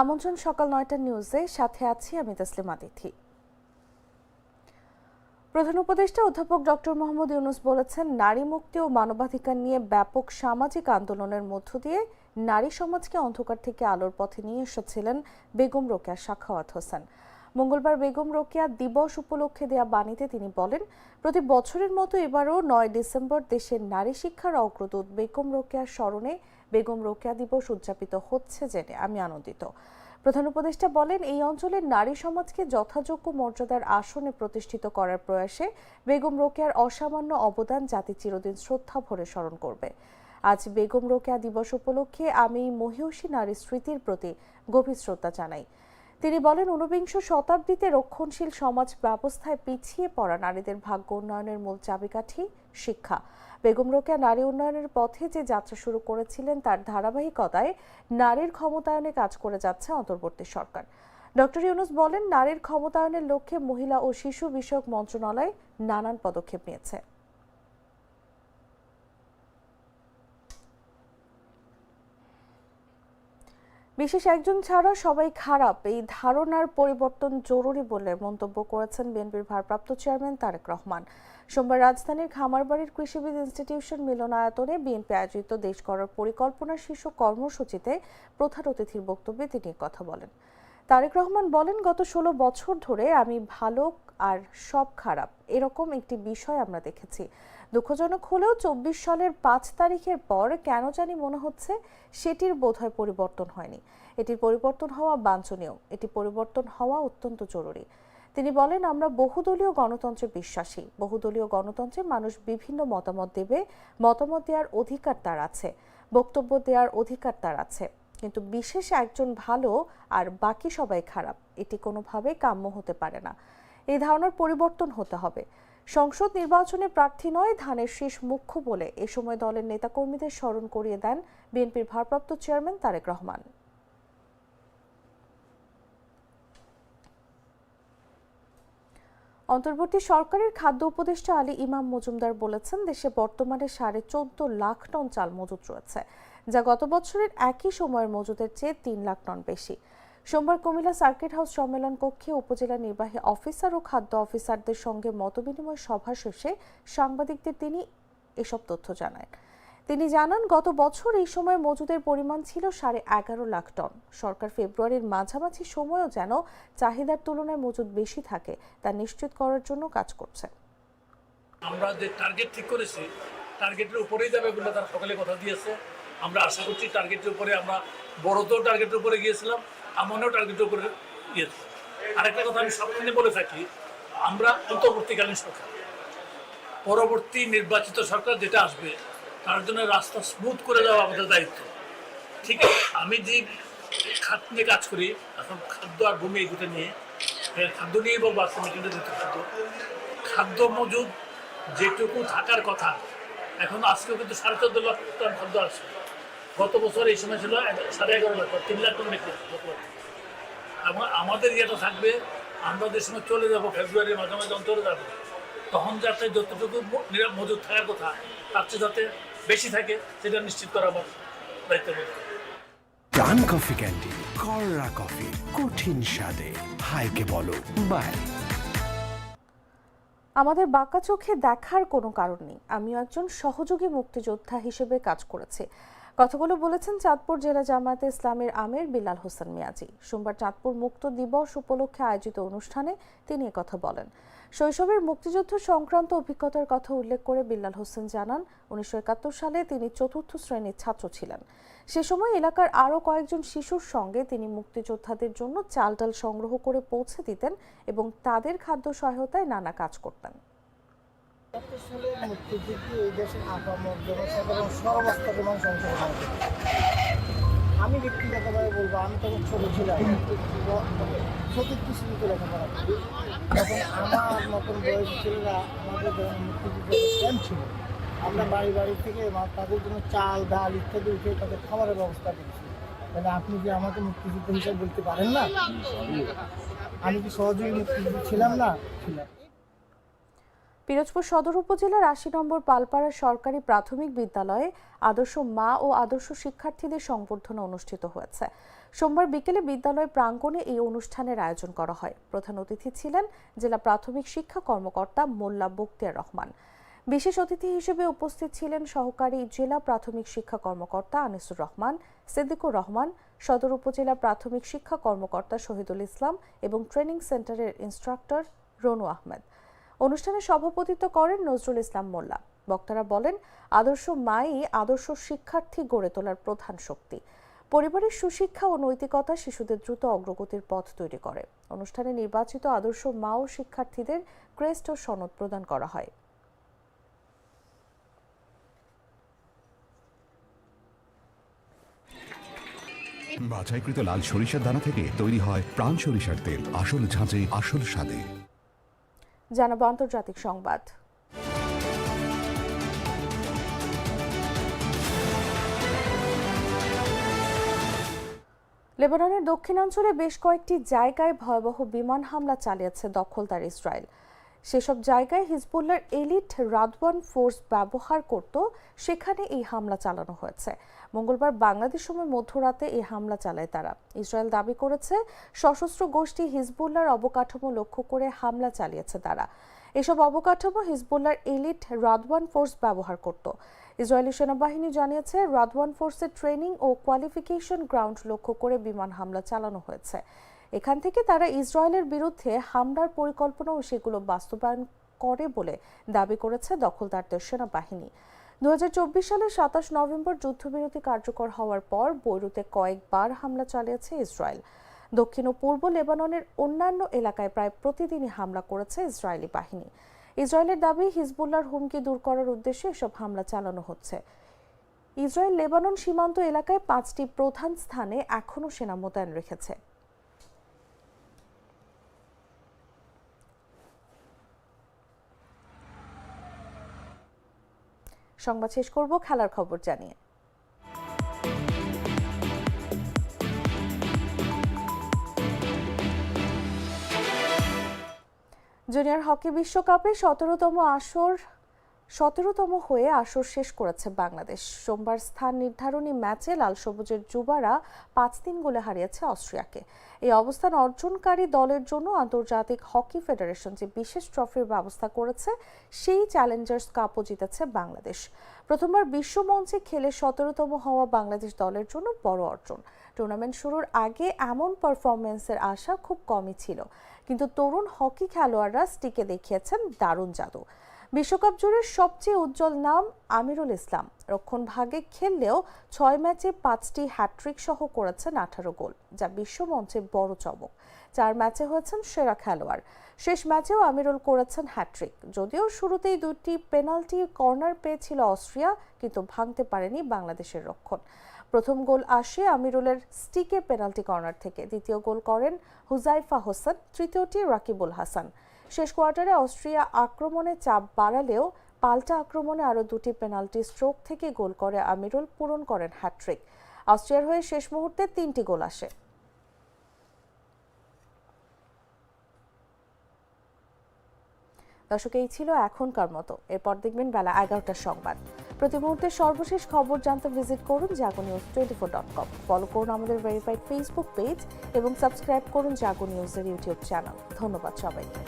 আমন্ত্রণ সকাল নয়টার নিউজে সাথে আছি আমি তাসলিমা তিথি প্রধান উপদেষ্টা অধ্যাপক ডক্টর মোহাম্মদ ইউনুস বলেছেন, নারী মুক্তি ও মানবাধিকার নিয়ে ব্যাপক সামাজিক আন্দোলনের মধ্য দিয়ে নারী সমাজকে অন্ধকার থেকে আলোর পথে নিয়ে এসেছিলেন বেগম রোকেয়া সাখাওয়াত হোসেন। মঙ্গলবার বেগম রোকেয়া দিবস উপলক্ষে দেয়া বাণীতে তিনি বলেন, প্রতি বছরের মতো এবারও নয় ডিসেম্বর দেশের নারী শিক্ষার অগ্রদূত বেগম রোকেয়ার স্মরণে বেগম রোকেয়া দিবস উদযাপিত হচ্ছে জেনে আমি আনন্দিত। প্রধান উপদেষ্টা বলেন, এই অঞ্চলের নারী সমাজকে যথাযোগ্য মর্যাদার আসনে প্রতিষ্ঠিত করার প্রয়াসে বেগম রোকেয়ার অসামান্য অবদান জাতি চিরদিন শ্রদ্ধা ভরে স্মরণ করবে। আজ বেগম রোকেয়া দিবস উপলক্ষে আমি মহিষী নারী স্মৃতির প্রতি গভীর শ্রদ্ধা জানাই। তিনি বলেন, ঊনবিংশ শতাব্দীতে রক্ষণশীল সমাজ ব্যবস্থায় পিছিয়ে পড়া নারীদের ভাগ্য উন্নয়নের মূল চাবিকাঠি শিক্ষা। বেগম রোকেয়া নারী উন্নয়নের পথে যে যাত্রা শুরু করেছিলেন, তার ধারাবাহিকতায় নারীর ক্ষমতায়নে কাজ করে যাচ্ছে অন্তর্বর্তী সরকার। ডক্টর ইউনুস বলেন, নারীর ক্ষমতায়নের লক্ষ্যে মহিলা ও শিশু বিষয়ক মন্ত্রণালয় নানান পদক্ষেপ নিয়েছে। বিশেষ একজন ছাড়া সবাই খারাপ। এই ধারণার পরিবর্তন জরুরি বলে মন্তব্য করেছেন বিএনপির ভারপ্রাপ্ত চেয়ারম্যান তারেক রহমান। সোমবার রাজধানীর খামারবাড়ির কৃষিবিদ ইনস্টিটিউশন মিলনায়তনে বিএনপি আয়োজিত দেশ করার পরিকল্পনা শীর্ষ কর্মসূচিতে প্রধান অতিথির বক্তব্যে তিনি কথা বলেন। তারেক রহমান বলেন, গত ষোলো বছর ধরে আমি ভালো আর সব খারাপ। এরকম একটি বিষয় আমরা দেখেছি। দুঃখজনক হলেও চব্বিশ সালের পাঁচ তারিখের পর কেন জানি মনে হচ্ছে সেটির বোধহয় পরিবর্তন হয়নি। এটির পরিবর্তন হওয়া বাঞ্ছনীয়, এটি পরিবর্তন হওয়া অত্যন্ত জরুরি। তিনি বলেন, আমরা বহুদলীয় গণতন্ত্রে বিশ্বাসী। বহুদলীয় গণতন্ত্রে মানুষ বিভিন্ন মতামত দেবে। মতামত দেওয়ার অধিকার তার আছে। বক্তব্য দেওয়ার অধিকার তার আছে। কিন্তু বিশেষ একজন ভালো আর বাকি সবাই খারাপ, এটি কোনোভাবেই কাম্য হতে পারে না। এই ধারণার পরিবর্তন হতে হবে। সংসদ নির্বাচনে প্রার্থী নয়, ধানের শীষ মুখ্য বলে এ সময় দলের নেতাকর্মীদের স্মরণ করিয়ে দেন বিএনপির ভারপ্রাপ্ত চেয়ারম্যান তারেক রহমান। অন্তর্বর্তী সরকারের খাদ্য উপদেষ্টা আলী ইমাম মজুমদার বলেছেন, দেশে বর্তমানে সাড়ে চোদ্দ লাখ টন চাল মজুত রয়েছে, যা গত বছরের একই সময়ের মজুদের চেয়ে তিন লাখ টন বেশি। সোমবার কুমিল্লা সার্কিট হাউস সম্মেলন কক্ষে উপজেলা নির্বাহী অফিসার ও খাদ্য অফিসারদের সঙ্গে মতবিনিময় সভা শেষে সাংবাদিকদের তিনি এসব তথ্য জানান তিনি জানান, গত বছর এই সময় মজুদের পরিমাণ ছিল সাড়ে এগারো লাখ টন। সরকার ফেব্রুয়ারির মাঝামাঝি সময়ও যেন চাহিদার তুলনায় মজুদ বেশি থাকে, তা নিশ্চিত করার জন্য কাজ করছে। আমরা যে টার্গেট ঠিক করেছি টার্গেটের উপরেই যাবে বলে তারা সকালে কথা দিয়েছে। আমরা আশা করছি টার্গেটের উপরে আমরা বড়তেও টার্গেটের উপরে গিয়েছিলাম। আমনেও টার্গেটের উপরে গিয়েছি আরেকটা কথা আমি সবসময় বলে থাকি, আমরা অন্তর্বর্তীকালীন সরকার। পরবর্তী নির্বাচিত সরকার যেটা আসবে, তার জন্য রাস্তা স্মুথ করে দেওয়া আমাদের দায়িত্ব। ঠিক আমি যে খাত নিয়ে কাজ করি, এখন খাদ্য আর ভূমি দুটো নিয়ে খাদ্য নিয়েই বলব, আজকে দিতে খাদ্য। খাদ্য মজুদ যেটুকু থাকার কথা, এখন আজকেও কিন্তু সাড়ে চোদ্দ লাখ টন খাদ্য আসছে। গত বছর এই সময় ছিল সাড়ে এগারো লাখ তিন লাখ টন রেখে এবং আমাদের ইয়েটা থাকবে আমরা যে সময় চলে যাব ফেব্রুয়ারির মাঝামাঝি যখন চলে যাব তখন যাতে যতটুকু মজুদ থাকার কথা তার চেয়ে যাতে বেশি থাকে সেটা নিশ্চিত করা আমার মধ্যে ডান কফি ক্যান্ডি কররা কফি কঠিন স্বাদে। হাইকে বলো বাই। আমাদের বাঁকা চোখে দেখার কোনো কারণ নেই। আমিও একজন সহযোগী মুক্তিযোদ্ধা হিসেবে কাজ করেছি। কথাগুলো বলেছেন চাঁদপুর জেলা জামায়াতে ইসলামের আমির বিলাল হোসেন মিয়াজি। সোমবার চাঁদপুর মুক্ত দিবস উপলক্ষে আয়োজিত অনুষ্ঠানে তিনি কথা বলেন। শৈশবের মুক্তিযুদ্ধ সংক্রান্ত অভিজ্ঞতার কথা উল্লেখ করে বিল্লাল হোসেন জানান, উনিশশো একাত্তর সালে তিনি চতুর্থ শ্রেণির ছাত্র ছিলেন। সে সময় এলাকার আরও কয়েকজন শিশুর সঙ্গে তিনি মুক্তিযোদ্ধাদের জন্য চাল ডাল সংগ্রহ করে পৌঁছে দিতেন এবং তাদের খাদ্য সহায়তায় নানা কাজ করতেন। সালে মুক্তিযুদ্ধে এই দেশের আমি বলব, আমি তখন ছোটো ছিলাম চতুর্থ শ্রেণীতে লেখাপড়া তখন আমার মতন বয়স ছেলেরা আমাদের যখন মুক্তিযুদ্ধের ক্যাম্প ছিল। আমরা বাড়ি বাড়ি থেকে তাদের জন্য চাল, ডাল ইত্যাদি উঠে তাদের খাবারের ব্যবস্থা করেছি। তাহলে আপনি কি আমাকে মুক্তিযুদ্ধ হিসাবে বলতে পারেন না? আমি কি সহযোগী মুক্তিযুদ্ধ ছিলাম না? ছিলাম। পিরোজপুর সদর উপজেলার আশি নম্বর পালপাড়া সরকারি প্রাথমিক বিদ্যালয়ে আদর্শ মা ও আদর্শ শিক্ষার্থীদের সংবর্ধনা অনুষ্ঠিত হয়েছে। সোমবার বিকেলে বিদ্যালয় প্রাঙ্গণে এই অনুষ্ঠানের আয়োজন করা হয়। প্রধান অতিথি ছিলেন জেলা প্রাথমিক শিক্ষা কর্মকর্তা মোল্লা বক্তিয়ার রহমান। বিশেষ অতিথি হিসেবে উপস্থিত ছিলেন সহকারী জেলা প্রাথমিক শিক্ষা কর্মকর্তা আনিসুর রহমান, সিদ্দিকুর রহমান, সদর উপজেলা প্রাথমিক শিক্ষা কর্মকর্তা শহীদুল ইসলাম এবং ট্রেনিং সেন্টারের ইনস্ট্রাক্টর রনু আহমেদ। অনুষ্ঠানে সভাপতিত্ব করেন নজরুল ইসলাম মোল্লা। বক্তারা বলেন, আদর্শ মাই আদর্শ শিক্ষার্থী গড়ে তোলার প্রধান শক্তি। পরিবারের সুশিক্ষা ও নৈতিকতা শিশুদের দ্রুত অগ্রগতির পথ তৈরি করে। অনুষ্ঠানে নির্বাচিত আদর্শ মা ও শিক্ষার্থীদের ক্রেস্ট ও সনদ প্রদান করা হয়। বাছাইকৃত লাল সরিষার দানা থেকে তৈরি হয় প্রাণ সরিষার তেল। আসল ঝাঁঝে, আসল স্বাদে। জানাব আন্তর্জাতিক সংবাদ। লেবাননের দক্ষিণাঞ্চলে বেশ কয়েকটি জায়গায় ভয়াবহ বিমান হামলা চালিয়েছে দখলদার ইসরায়েল। সেসব জায়গায় হিজবুল্লার এলিট রাদওয়ান ফোর্স ব্যবহার করত, সেখানে এই হামলা চালানো হয়েছে। মঙ্গলবার বাংলাদেশ সময় মধ্যরাতে এই হামলা চালায় তারা। ইসরায়েল দাবি করেছে, সশস্ত্র গোষ্ঠী হিজবুল্লার অবকাঠামো লক্ষ্য করে হামলা চালিয়েছে তারা। এসব অবকাঠামো হিজবুল্লার এলিট রাদওয়ান ফোর্স ব্যবহার করত। ইসরায়েলি সেনাবাহিনী জানিয়েছে, রাদওয়ান ফোর্সের ট্রেনিং ও কোয়ালিফিকেশন গ্রাউন্ড লক্ষ্য করে বিমান হামলা চালানো হয়েছে। এখান থেকে তারা ইসরায়েলের বিরুদ্ধে হামলার পরিকল্পনা ও সেগুলো বাস্তবায়ন করে বলে দাবি করেছে দখলদারদের সেনাবাহিনী। দু হাজার চব্বিশ সালের সাতাশ নভেম্বর যুদ্ধবিরতি কার্যকর হওয়ার পর বৈরুতে কয়েকবার হামলা চালিয়েছে ইসরায়েল। দক্ষিণ ও পূর্ব লেবাননের অন্যান্য এলাকায় প্রায় প্রতিদিনই হামলা করেছে ইসরায়েলি বাহিনী। ইসরায়েলের দাবি হিজবুল্লার হুমকি দূর করার উদ্দেশ্যে এসব হামলা চালানো হচ্ছে। ইসরায়েল লেবানন সীমান্ত এলাকায় পাঁচটি প্রধান স্থানে এখনও সেনা মোতায়েন রেখেছে। সংবাদ শেষ করব খেলার খবর জানিয়ে। জুনিয়র হকি বিশ্বকাপে সতেরোতম আসর সতেরোতম হয়ে আসর শেষ করেছে বাংলাদেশ। সোমবার স্থান নির্ধারণী ম্যাচে লাল সবুজের যুবারা পাঁচ তিন গোলে হারিয়েছে অস্ট্রিয়াকে। এই অবস্থান অর্জনকারী দলের জন্য আন্তর্জাতিক হকি ফেডারেশন যে বিশেষ ট্রফির ব্যবস্থা করেছে, সেই চ্যালেঞ্জার্স কাপও জিতেছে বাংলাদেশ। প্রথমবার বিশ্বমঞ্চে খেলে সতেরোতম হওয়া বাংলাদেশ দলের জন্য বড় অর্জন। টুর্নামেন্ট শুরুর আগে এমন পারফরমেন্সের আশা খুব কমই ছিল। কিন্তু তরুণ হকি খেলোয়াড়রা স্টিকে দেখিয়েছেন দারুণ জাদু। বিশ্বকাপ জুড়ে সবচেয়ে উজ্জ্বল নাম আমিরুল ইসলাম। রক্ষণ ভাগে খেললেও ছয় ম্যাচে পাঁচটি হ্যাট্রিক সহ করেছেন আঠারো গোল, যা বিশ্বমঞ্চে বড় চমক। চার ম্যাচে হয়েছেন সেরা খেলোয়াড়। শেষ ম্যাচেও আমিরুল করেছেন হ্যাট্রিক যদিও শুরুতেই দুটি পেনাল্টি কর্নার পেয়েছিল অস্ট্রিয়া, কিন্তু ভাঙতে পারেনি বাংলাদেশের রক্ষণ। প্রথম গোল আসে আমিরুলের স্টিকে পেনাল্টি কর্নার থেকে। দ্বিতীয় গোল করেন হুজাইফা হোসেন, তৃতীয়টি রাকিবুল হাসান। শেষ কোয়ার্টারে অস্ট্রিয়া আক্রমণে চাপ বাড়ালেও পাল্টা আক্রমণে আরও দুটি পেনাল্টি স্ট্রোক থেকে গোল করে আমিরুল, পূরণ করেন হ্যাট্রিক অস্ট্রিয়ার হয়ে শেষ মুহূর্তে তিনটি গোল আসে। দর্শক, এই ছিল এখনকার মতো। এরপর দেখবেন বেলা এগারোটার সংবাদ। প্রতি মুহূর্তে সর্বশেষ খবর জানতে ভিজিট করুন Jago news twenty four dot com. Follow করুন আমাদের ভেরিফাইড ফেসবুক পেজ এবং সাবস্ক্রাইব করুন জাগো নিউজের ইউটিউব চ্যানেল। ধন্যবাদ সবাইকে।